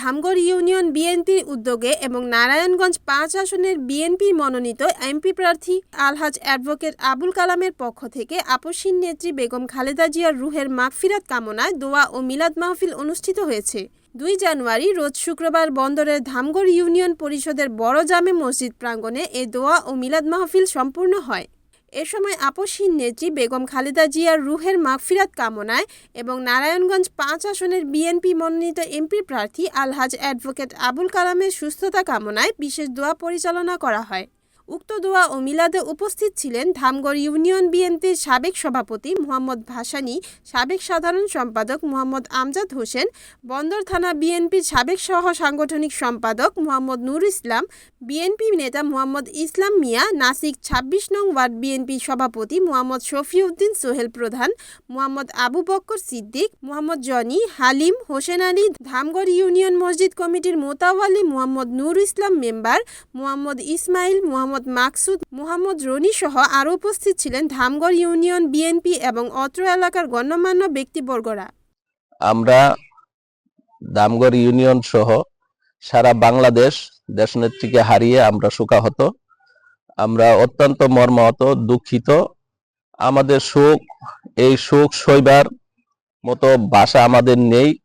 Dhamgarh union বিএনপির উদ্যোগে এবং নারায়ণগঞ্জ পাঁচ আসনের বিএনপি মনোনীত এমপি প্রার্থী আলহাজ অ্যাডভোকেট আবুল কালামের পক্ষ থেকে আপসীন নেত্রী বেগম খালেদা জিয়ার রুহের মাগফিরাত কামনায় দোয়া ও মিলাদ মাহফিল অনুষ্ঠিত হয়েছে। দুই জানুয়ারি, রোজ শুক্রবার বন্দরের ধামগড় ইউনিয়ন পরিষদের বড় জামে মসজিদ প্রাঙ্গণে এ দোয়া ও মিলাদ মাহফিল সম্পূর্ণ হয়। এ সময় আপসহীন নেত্রী বেগম খালেদা জিয়ার রুহের মাগফিরাত কামনায় এবং নারায়ণগঞ্জ পাঁচ আসনের বিএনপি মনোনীত এমপি প্রার্থী আলহাজ অ্যাডভোকেট আবুল কালামের সুস্থতা কামনায় বিশেষ দোয়া পরিচালনা করা হয়। উক্ত দোয়া ও মিলাদে উপস্থিত ছিলেন ধামগড় ইউনিয়ন বিএনপির সাবেক সভাপতি মোহাম্মদ ভাসানী, সাবেক সাধারণ সম্পাদক মোহাম্মদ আমজাদ হোসেন, বন্দর থানা বিএনপির সাবেক সহ সাংগঠনিক সম্পাদক মোহাম্মদ নুর ইসলাম, বিএনপি নেতা মোহাম্মদ ইসলাম মিয়া, নাসিক ২৬ নং ওয়ার্ড বিএনপি সভাপতি মোহাম্মদ শফিউদ্দিন সোহেল প্রধান, মোহাম্মদ আবু বক্কর সিদ্দিক, মোহাম্মদ জনি হালিম হোসেন আলী, ধামগড় ইউনিয়ন মসজিদ কমিটির মোতাওয়ালি মোহাম্মদ নূর ইসলাম মেম্বার মোহাম্মদ ইসমাইল মোহাম্মদ মাকসুদ, মোহাম্মদ রনি সহ আরও উপস্থিত ছিলেন ধামগড় ইউনিয়ন বিএনপি এবং অত্র এলাকার গণ্যমান্য ব্যক্তিবর্গরা। আমরা দামগড় ইউনিয়ন সহ সারা বাংলাদেশ দেশনেত্রীকে হারিয়ে আমরা শোকাহত। আমরা অত্যন্ত মর্মাহত, দুঃখিত। আমাদের শোক, এই শোক সইবার মতো ভাষা আমাদের নেই।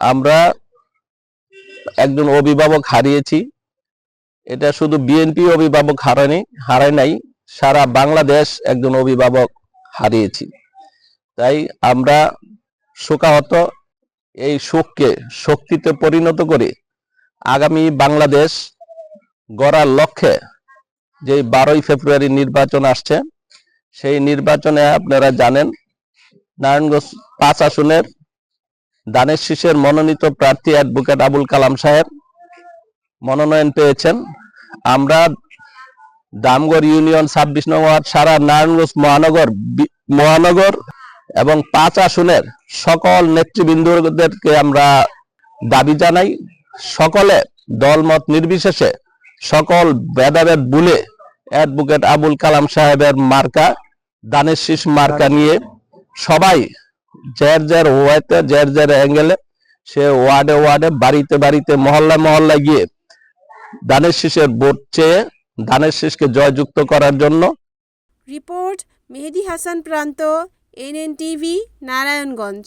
আমরা একজন অভিভাবক হারিয়েছি। এটা শুধু বিএনপি অভিভাবক হারায়নি, হারায় নাই, সারা বাংলাদেশ একজন অভিভাবক হারিয়েছি। তাই আমরা শোকাহত, এই শোককে, শক্তিতে পরিণত করে আগামী বাংলাদেশ গড়ার লক্ষ্যে যে বারোই ফেব্রুয়ারি নির্বাচন আসছে, সেই নির্বাচনে আপনারা জানেন, নারায়ণগঞ্জ পাঁচ আসনের দানের শীষের মনোনীত প্রার্থী অ্যাডভোকেট আবুল কালাম সাহেব মনোনয়ন পেয়েছেন। আমরা দামগড় ইউনিয়ন ছাব্বিশ নং ওয়ার্ড সারা নারায়ণগঞ্জ মহানগর মহানগর এবং পাঁচ আসনের সকল নেতৃবৃন্দদেরকে আমরা দাবি জানাই। সকলে দলমত নির্বিশেষে সকল ভেদাভেদ ভুলে অ্যাডভোকেট আবুল কালাম সাহেবের মার্কা দানের শীষ মার্কা নিয়ে সবাই জের জের ওয়ার্ডে জের জের অ্যাঙ্গেলে সে ওয়ার্ডে ওয়ার্ডে, বাড়িতে বাড়িতে মহল্লা মহল্লায় গিয়ে দানের শীষের ভোট চেয়ে দানের শীষকে জয়যুক্ত করার জন্য। রিপোর্ট মেহেদি হাসান প্রান্ত এনএনটিভি নারায়ণগঞ্জ।